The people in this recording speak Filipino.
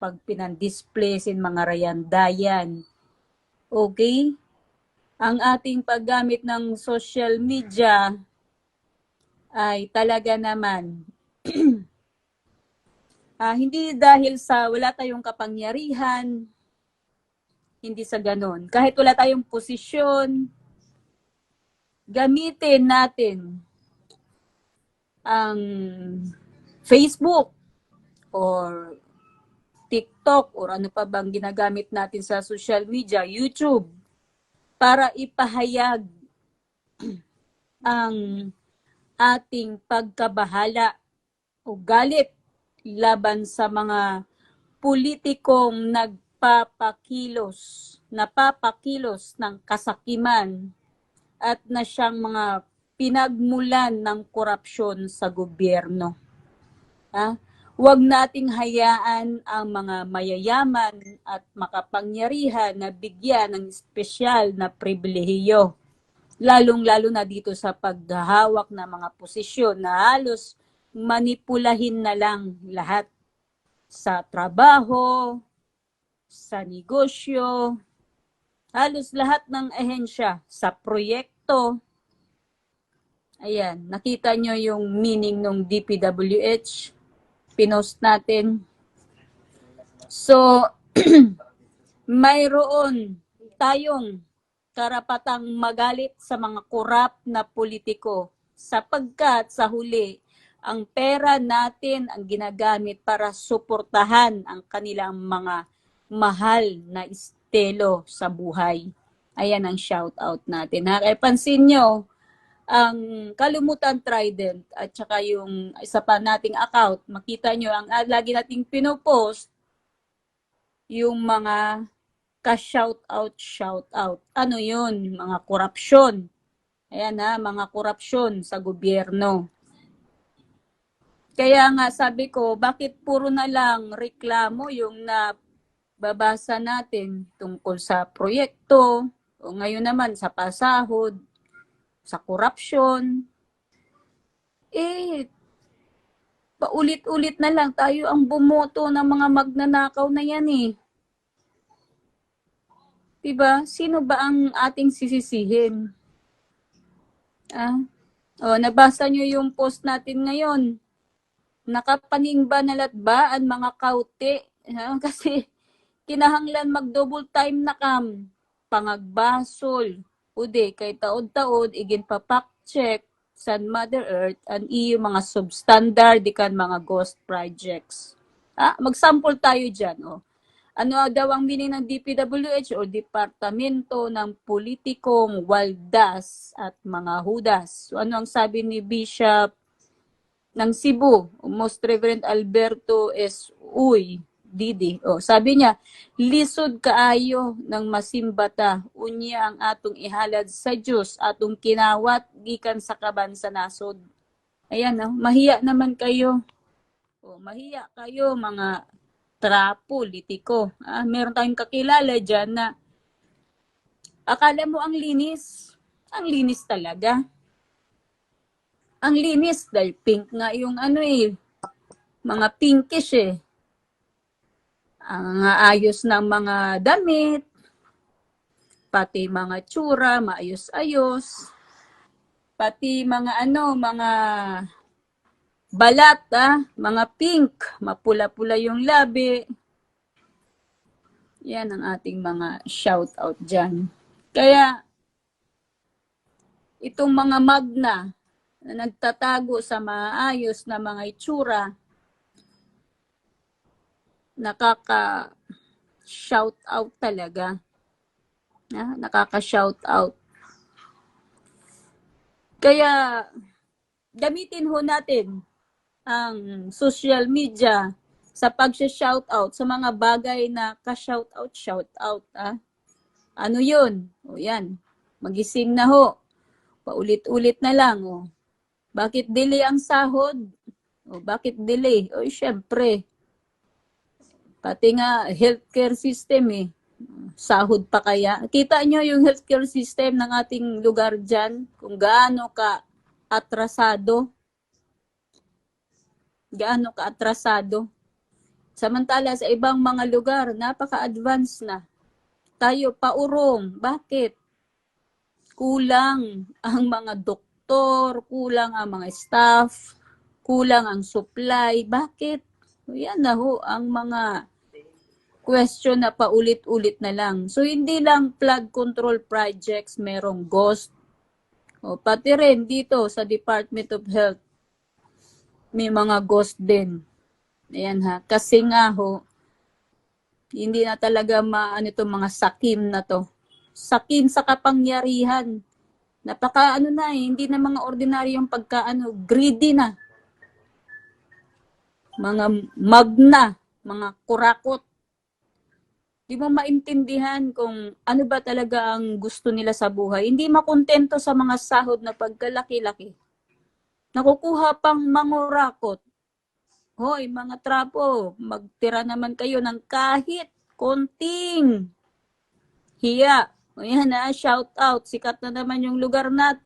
pag pinandisplay sin mga rayandayan. Okay? Ang ating paggamit ng social media ay talaga naman ah, hindi dahil sa wala tayong kapangyarihan, hindi sa ganon. Kahit wala tayong posisyon, gamitin natin ang Facebook or TikTok or ano pa bang ginagamit natin sa social media, YouTube, para ipahayag ang ating pagkabahala o galit laban sa mga politikong nagpapakilos, napapakilos ng kasakiman at na siyang mga pinagmulan ng korupsyon sa gobyerno. Ha? Huwag nating hayaan ang mga mayayaman at makapangyarihan na bigyan ng espesyal na pribilehiyo. Lalong-lalo na dito sa paghahawak ng mga posisyon na halos manipulahin na lang lahat sa trabaho, sa negosyo, halos lahat ng ehensya, sa proyekto. Ayan, nakita nyo yung meaning ng DPWH pinost natin. So, mayroon tayong karapatang magalit sa mga korap na politiko sapagkat sa huli, ang pera natin ang ginagamit para suportahan ang kanilang mga mahal na estelo sa buhay. Ayan ang shout out natin. Kaya pansin nyo, ang Kalumutan Trident at saka yung isa pa nating account, makita nyo, ang uh, lagi nating pinopost, yung mga ka-shout out, shout out. Ano yun? Mga korupsyon. Ayan ha, mga korupsyon sa gobyerno. Kaya nga sabi ko, bakit puro na lang reklamo yung nababasa natin tungkol sa proyekto, o ngayon naman sa pasahod, sa korupsyon. Eh, paulit-ulit na lang tayo ang bumoto ng mga magnanakaw na yan eh. Diba? Sino ba ang ating sisisihin? Ah? O, nabasa nyo yung post natin ngayon. Nakapaning ba nalat ba ang mga kaute? Ha? Kasi kinahanglan mag-double time na kam. Pangagbasol, Ude, kay taod-taod, igin pa fact check sa Mother Earth ang iyo mga substandard ikan mga ghost projects. Ah, mag-sample tayo diyan, oh. Ano daw ang meaning ng DPWH o Departamento ng Politikong Waldas at mga Hudas? So, ano ang sabi ni Bishop ng Cebu, Most Reverend Alberto S. Uy, Didi. O, sabi niya, lisod kaayo ng masimbata, unya ang atong ihalad sa Diyos, atong kinawat, gikan sa kaban sa nasod. Ayan, no? mahiya naman kayo. O, mahiya kayo, mga trapo, litiko. Ah, meron tayong kakilala dyan na akala mo ang linis. Ang linis talaga. Ang linis dahil pink nga yung ano eh, mga pinkish eh ang ayos ng mga damit, pati mga tsura, maayos-ayos, pati mga ano, mga balat, ah, mga pink, mapula-pula yung labi. Yan ang ating mga shout out dyan. Kaya, itong mga magna na nagtatago sa maayos na mga itsura, nakaka shout out talaga. Na, nakaka shout out. Kaya gamitin ho natin ang social media sa pag-shout out sa mga bagay na ka-shout out, shout out. Ah. Ano yun? O yan, magising na ho. Paulit-ulit na lang. O. Bakit delay ang sahod? O bakit delay? O syempre, Pati nga healthcare system eh. Sahod pa kaya. Kita nyo yung healthcare system ng ating lugar dyan, kung gaano ka atrasado. Gaano ka atrasado. Samantala sa ibang mga lugar, napaka-advance na. Tayo paurong. Bakit? Kulang ang mga doktor, kulang ang mga staff, kulang ang supply. Bakit? Yan na ho ang mga question na paulit-ulit na lang. So, hindi lang flood control projects, merong ghost. O, pati rin dito sa Department of Health, may mga ghost din. Ayan ha. Kasi nga ho, hindi na talaga maano itong mga sakim na to. Sakim sa kapangyarihan. Napaka ano na eh, hindi na mga ordinaryong pagkaano, greedy na. Mga magna, mga kurakot. Di mo maintindihan kung ano ba talaga ang gusto nila sa buhay. Hindi makontento sa mga sahod na pagkalaki-laki. Nakukuha pang mangurakot. Hoy, mga trapo, magtira naman kayo ng kahit konting hiya. O yan na, shout out. Sikat na naman yung lugar natin.